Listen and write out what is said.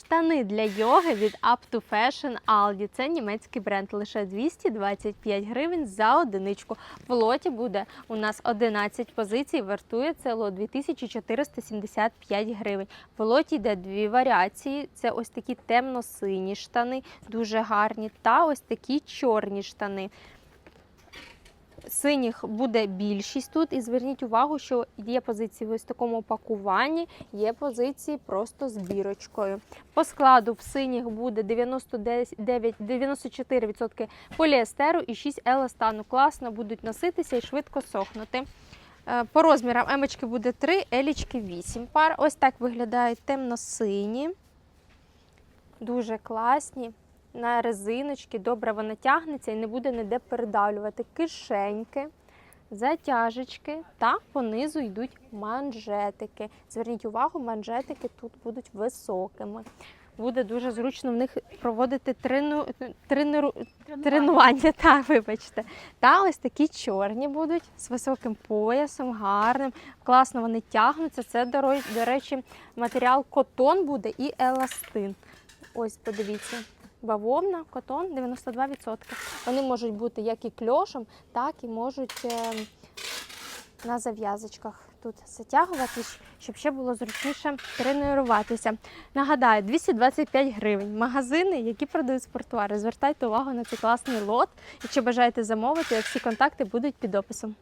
Штани для йоги від Up to Fashion Aldi. Це німецький бренд. Лише 225 гривень за одиничку. В лоті буде у нас 11 позицій. Вартує це лот 2475 гривень. В лоті йде дві варіації. Це ось такі темно-сині штани, дуже гарні, та ось такі чорні штани. Синіх буде більшість тут, і зверніть увагу, що є позиції в ось такому пакуванні, є позиції просто з бірочкою. По складу в синіх буде 99, 94% поліестеру і 6 еластану. Класно будуть носитися і швидко сохнути. Е, По розмірам емочки буде 3, елічки 8 пар. Ось так виглядають темно-сині. Дуже класні. На резиночки, добре вона тягнеться і не буде ніде передавлювати. Кишеньки, затяжечки та понизу йдуть манжетики. Зверніть увагу, манжетики тут будуть високими. Буде дуже зручно в них проводити трену, тренеру, тренування. Так, вибачте. Та ось такі чорні будуть з високим поясом, гарним. Класно вони тягнуться. Це, до речі, матеріал котон буде і еластин. Ось, подивіться. Бавовна, котон 92%. Вони можуть бути як і кльошем, так і можуть е, на зав'язочках тут затягувати, щоб ще було зручніше тренуватися. Нагадаю, 225 гривень. Магазини, які продають спортуари. Звертайте увагу на цей класний лот. Якщо бажаєте замовити, всі контакти будуть під описом.